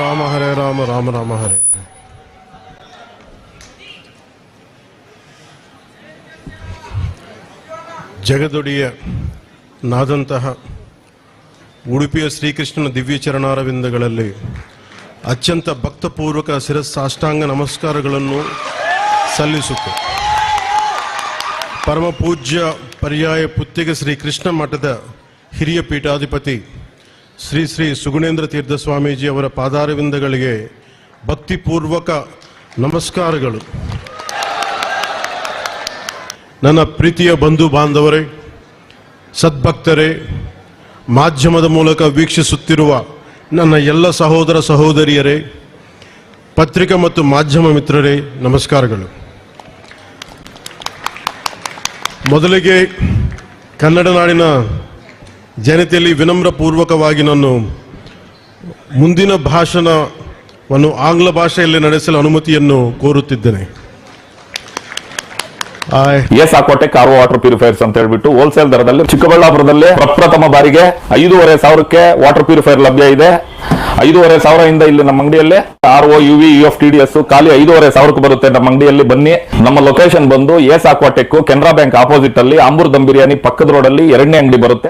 ರಾಮ, ಹರೇ ರಾಮ ರಾಮ ರಾಮ, ಹರೇ ಜಗದೊಡಿಯ ನಾದಂತಹ ಉಡುಪಿಯ ಶ್ರೀಕೃಷ್ಣನ ದಿವ್ಯ ಚರಣಾರವಿಂದಗಳಲ್ಲಿ ಅತ್ಯಂತ ಭಕ್ತಪೂರ್ವಕ ಶಿರಸ್ಸಾಷ್ಟಾಂಗ ನಮಸ್ಕಾರಗಳನ್ನು ಸಲ್ಲಿಸುತ್ತೆ ಪರಮ ಪೂಜ್ಯ ಪರ್ಯಾಯ ಪುತ್ತಿಗೆ ಶ್ರೀ ಕೃಷ್ಣ ಮಠದ ಹಿರಿಯ ಪೀಠಾಧಿಪತಿ ಶ್ರೀ ಶ್ರೀ ಸುಗುಣೇಂದ್ರ ತೀರ್ಥ ಸ್ವಾಮೀಜಿ ಅವರ ಪಾದಾರವಿಂದಗಳಿಗೆ ಭಕ್ತಿಪೂರ್ವಕ ನಮಸ್ಕಾರಗಳು. ನನ್ನ ಪ್ರೀತಿಯ ಬಂಧು ಬಾಂಧವರೇ, ಸದ್ಭಕ್ತರೇ, ಮಾಧ್ಯಮದ ಮೂಲಕ ವೀಕ್ಷಿಸುತ್ತಿರುವ ನನ್ನ ಎಲ್ಲ ಸಹೋದರ ಸಹೋದರಿಯರೇ, ಪತ್ರಿಕಾ ಮತ್ತು ಮಾಧ್ಯಮ ಮಿತ್ರರೇ, ನಮಸ್ಕಾರಗಳು. ಮೊದಲಿಗೆ ಕನ್ನಡ ನಾಡಿನ ಜನತೆಯಲ್ಲಿ ವಿನಮ್ರಪೂರ್ವಕವಾಗಿ ನಾನು ಮುಂದಿನ ಭಾಷಣವನ್ನು ಆಂಗ್ಲ ಭಾಷೆಯಲ್ಲಿ ನಡೆಸಲು ಅನುಮತಿಯನ್ನು ಕೋರುತ್ತಿದ್ದೇನೆ. S Aquatech R water purifiers ಅಂತ ಹೇಳ್ಬಿಟ್ಟು ಹೋಲ್ಸೇಲ್ ದರದಲ್ಲಿ ಚಿಕ್ಕಬಳ್ಳಾಪುರದಲ್ಲಿ ಪ್ರಪ್ರಥಮ ಬಾರಿಗೆ ಐದೂವರೆ ಸಾವಿರಕ್ಕೆ ವಾಟರ್ ಪ್ಯೂರಿಫೈರ್ ಲಭ್ಯ ಇದೆ. ಐದೂವರೆ ಸಾವಿರದಿಂದ ಇಲ್ಲಿ ನಮ್ಮ ಅಂಗಡಿಯಲ್ಲಿ R O U V U F T D S ಖಾಲಿ ಐದೂವರೆ ಸಾವಿರಕ್ಕೆ ಬರುತ್ತೆ ನಮ್ಮ ಅಂಗಡಿಯಲ್ಲಿ ಬನ್ನಿ. ನಮ್ಮ ಲೊಕೇಶನ್ ಬಂದು S Aquatech Canara bank opposite ಅಲ್ಲಿ ಆಂಬೂರ್ ದಮ್ ಬಿರಿಯಾನಿ ಪಕ್ಕದ ರೋಡ್ ಅಲ್ಲಿ ಎರಡನೇ ಅಂಗಡಿ ಬರುತ್ತೆ.